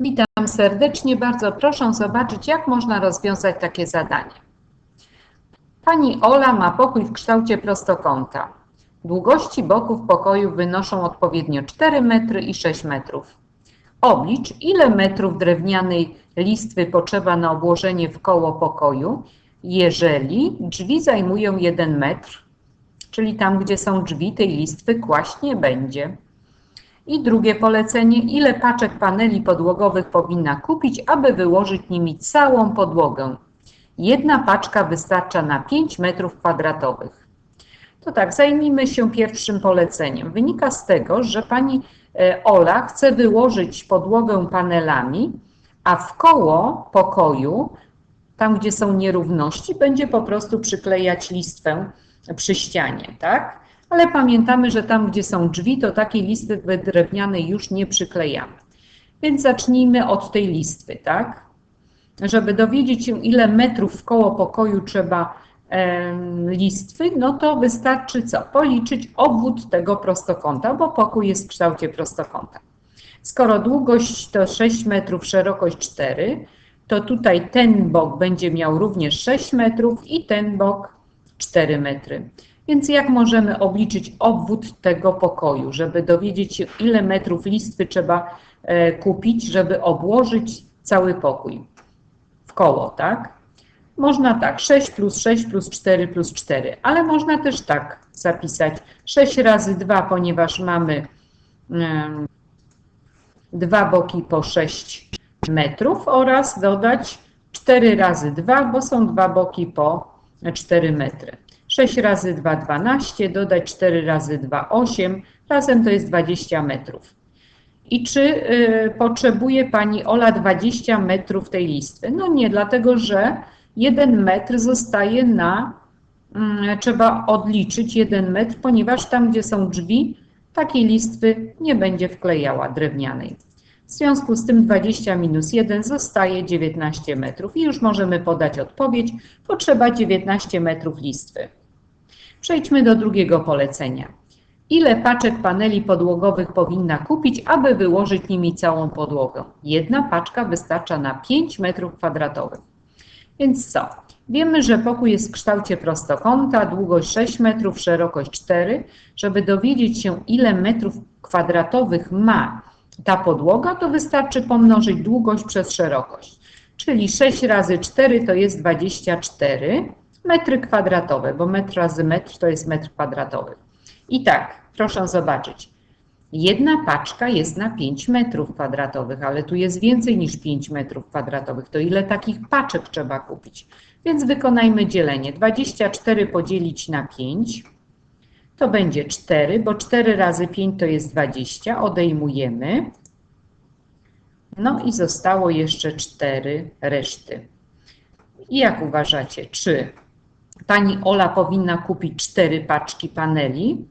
Witam serdecznie. Bardzo proszę zobaczyć, jak można rozwiązać takie zadanie. Pani Ola ma pokój w kształcie prostokąta. Długości boków pokoju wynoszą odpowiednio 4 metry i 6 metrów. Oblicz, ile metrów drewnianej listwy potrzeba na obłożenie w koło pokoju, jeżeli drzwi zajmują 1 metr, czyli tam, gdzie są drzwi, tej listwy kłaść nie będzie. I drugie polecenie, ile paczek paneli podłogowych powinna kupić, aby wyłożyć nimi całą podłogę. Jedna paczka wystarcza na 5 metrów kwadratowych. To tak, zajmijmy się pierwszym poleceniem. Wynika z tego, że pani e, Ola chce wyłożyć podłogę panelami, a w koło pokoju, tam gdzie są nierówności, będzie po prostu przyklejać listwę przy ścianie, tak? Ale pamiętamy, że tam gdzie są drzwi, to takiej listwy drewnianej już nie przyklejamy. Więc zacznijmy od tej listwy, tak? Żeby dowiedzieć się, ile metrów w koło pokoju trzeba listwy, no to wystarczy co? Policzyć obwód tego prostokąta, bo pokój jest w kształcie prostokąta. Skoro długość to 6 metrów, szerokość 4, to tutaj ten bok będzie miał również 6 metrów i ten bok 4 metry. Więc jak możemy obliczyć obwód tego pokoju, żeby dowiedzieć się, ile metrów listwy trzeba e, kupić, żeby obłożyć cały pokój w koło, tak? Można tak, 6 plus 6 plus 4 plus 4, ale można też tak zapisać 6 razy 2, ponieważ mamy em, dwa boki po 6 metrów oraz dodać 4 razy 2, bo są dwa boki po 4 metry. 6 razy 2 12, dodać 4 razy 2 8, razem to jest 20 metrów. I czy y, potrzebuje Pani Ola 20 metrów tej listwy? No nie, dlatego że 1 metr zostaje na, mm, trzeba odliczyć 1 metr, ponieważ tam, gdzie są drzwi, takiej listwy nie będzie wklejała drewnianej. W związku z tym 20 minus 1 zostaje 19 metrów i już możemy podać odpowiedź. Potrzeba 19 metrów listwy. Przejdźmy do drugiego polecenia. Ile paczek paneli podłogowych powinna kupić, aby wyłożyć nimi całą podłogę? Jedna paczka wystarcza na 5 metrów kwadratowych. Więc co? Wiemy, że pokój jest w kształcie prostokąta, długość 6 metrów, szerokość 4. Żeby dowiedzieć się, ile metrów kwadratowych ma ta podłoga, to wystarczy pomnożyć długość przez szerokość. Czyli 6 razy 4 to jest 24 metry kwadratowe, bo metr razy metr to jest metr kwadratowy. I tak, proszę zobaczyć. Jedna paczka jest na 5 metrów kwadratowych, ale tu jest więcej niż 5 metrów kwadratowych. To ile takich paczek trzeba kupić? Więc wykonajmy dzielenie. 24 podzielić na 5 to będzie 4, bo 4 razy 5 to jest 20. Odejmujemy. No i zostało jeszcze 4 reszty. I jak uważacie, czy pani Ola powinna kupić 4 paczki paneli,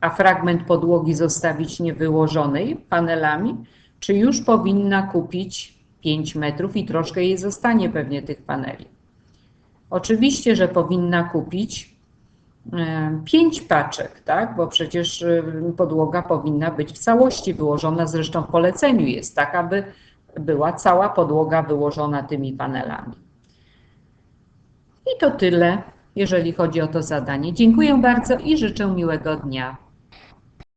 a fragment podłogi zostawić niewyłożonej panelami, czy już powinna kupić 5 metrów i troszkę jej zostanie pewnie tych paneli? Oczywiście, że powinna kupić 5 paczek, tak? bo przecież y, podłoga powinna być w całości wyłożona, zresztą w poleceniu jest tak, aby była cała podłoga wyłożona tymi panelami. To tyle, jeżeli chodzi o to zadanie. Dziękuję bardzo i życzę miłego dnia.